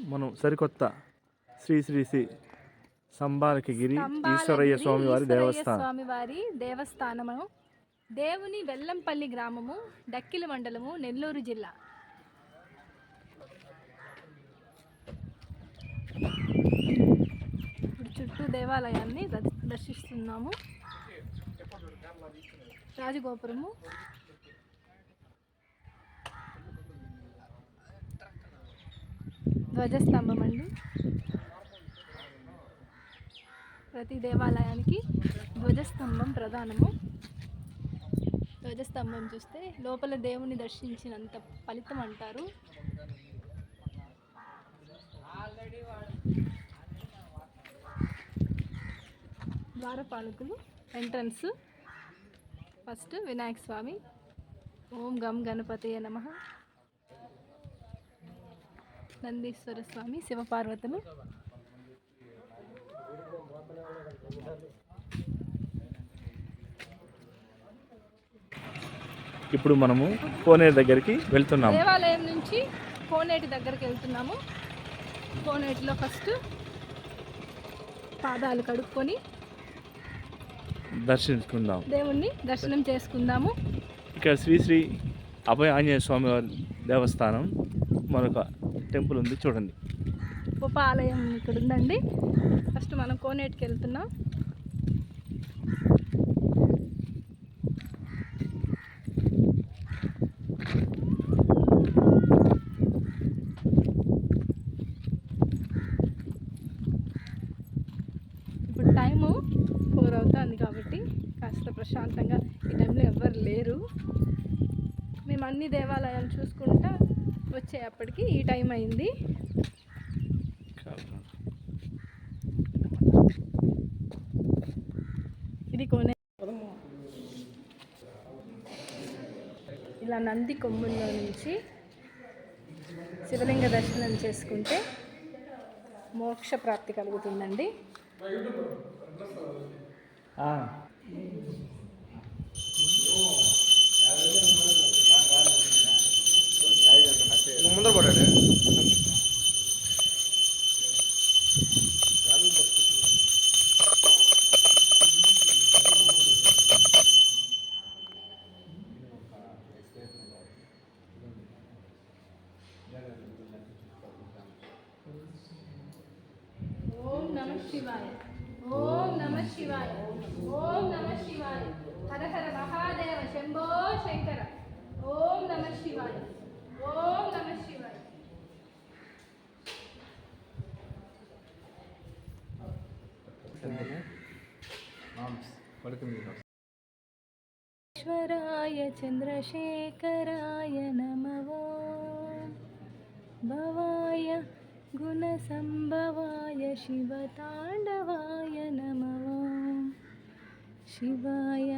మనం సరికొత్త శ్రీ శ్రీ శ్రీ సంబాలకిగిరి ఈశ్వరయ్య స్తంభాలగిరి స్వామి వారి ఈశ్వరయ్య దేవస్థానం. స్వామివారి దేవస్థానము. దేవుని వెల్లంపల్లి గ్రామము డక్కిలి మండలము నెల్లూరు జిల్లా. ఇప్పుడు చుట్టూ దేవాలయాన్ని దర్- దర్శిస్తున్నాము రాజగోపురము ధ్వజస్తంభం అండి. ప్రతి దేవాలయానికి ధ్వజస్తంభం ప్రధానము. ధ్వజస్తంభం చూస్తే లోపల దేవుని దర్శించినంత ఫలితం అంటారు. ద్వారపాలకులు ఎంట్రన్స్ ఫస్ట్ వినాయక స్వామి. ఓం గం గణపతి నమ. నందీశ్వర స్వామి శివపార్వతులు ఇప్పుడు మనము కోనేరు దగ్గరికి వెళ్తున్నాము. దేవాలయం నుంచి కోనేటి దగ్గరికి వెళ్తున్నాము. కోనేటిలో ఫస్ట్ పాదాలు కడుక్కొని దర్శించుకుందాం. దేవుణ్ణి దర్శనం చేసుకుందాము. ఇక్కడ శ్రీ శ్రీ అభయ ఆంజనేయ స్వామి వారి దేవస్థానం. మరొక టెంపుల్ ఉంది చూడండి. ఉప ఆలయం ఇక్కడ ఉందండి ఫస్ట్ మనం కోనేటికి వెళ్తున్నాం. ఇప్పుడు టైము ఫోర్ అవుతుంది కాబట్టి కాస్త ప్రశాంతంగా ఈ టైంలో ఎవ్వరు లేరు. మేము అన్ని దేవాలయాలు చూసుకుంటా వచ్చేటప్పటికి ఈ టైం అయింది. ఇది కొనే ఇలా నంది కొమ్ముల్లో నుంచి శివలింగ దర్శనం చేసుకుంటే మోక్ష ప్రాప్తి కలుగుతుందండి. ముందర పడండి ఓం నమ శివాయ ఓం నమ శివాయ ఓం నమ శివాయ హర హర మహాదేవ శంభో శంకర ఓం నమ శివాయ ఓం నమ శివాయ ఈశ్వరాయ చంద్రశేఖరాయ నమవో భవాయ గుణసంభవాయ శివతాండవాయ నమవో శివాయ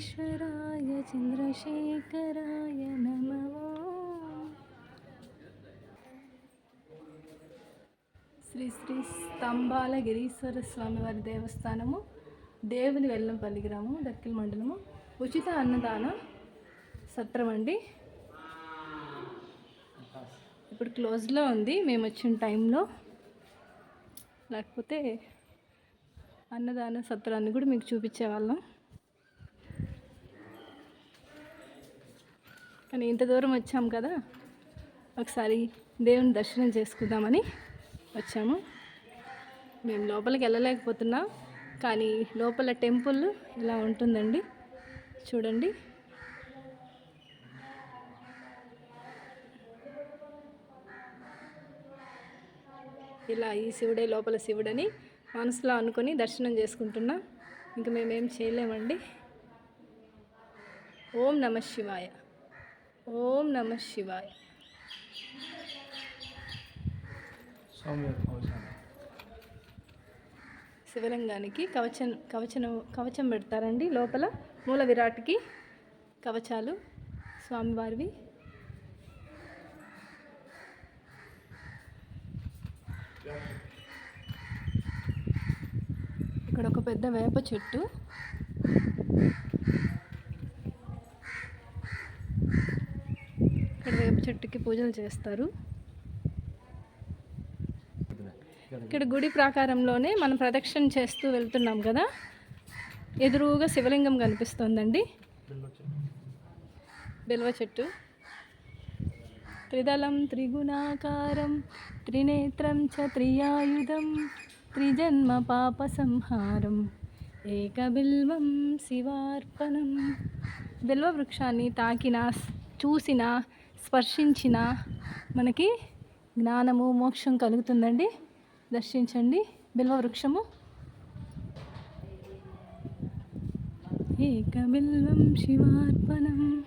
ఈశ్వరాయ చంద్రశేఖరాయ నమవో శ్రీ శ్రీ స్తంభాల గిరీశ్వర స్వామివారి దేవస్థానము దేవుని వెల్లంపల్లి గ్రామం దక్కిల మండలము ఉచిత అన్నదాన సత్రం అండి. ఇప్పుడు క్లోజ్లో ఉంది మేము వచ్చిన టైంలో. లేకపోతే అన్నదాన సత్రాన్ని కూడా మీకు చూపించేవాళ్ళం కానీ ఇంత దూరం వచ్చాం కదా ఒకసారి దేవుని దర్శనం చేసుకుందామని వచ్చాము. మేము లోపలికి వెళ్ళలేకపోతున్నాం కానీ లోపల టెంపుల్ ఇలా ఉంటుందండి. చూడండి. ఇలా ఈ శివుడే లోపల శివుడని మనసులో అనుకొని దర్శనం చేసుకుంటున్నాం. ఇంకా మేమేం చేయలేమండి. ఓం నమ శివాయ. ఓం నమ శివాయ. శివలింగానికి కవచం కవచం కవచం పెడతారండి. లోపల మూల విరాట్కి కవచాలు స్వామివారివి. ఇక్కడ ఒక పెద్ద వేప చెట్టు ఇక్కడ వేప చెట్టుకి పూజలు చేస్తారు. ఇక్కడ గుడి ప్రాకారంలోనే మనం ప్రదక్షిణ చేస్తూ వెళ్తున్నాం కదా. ఎదురుగా శివలింగం కనిపిస్తోందండి. బిల్వ చెట్టు. త్రిదళం త్రిగుణాకారం త్రినేత్రం చ త్రియాయుధం త్రిజన్మ పాప సంహారం ఏకబిల్వం శివార్పణం. బిల్వ వృక్షాన్ని తాకిన చూసిన స్పర్శించిన మనకి జ్ఞానము మోక్షం కలుగుతుందండి. దర్శించండి. బిల్వ వృక్షము. ఏకబిల్వం శివార్పణం.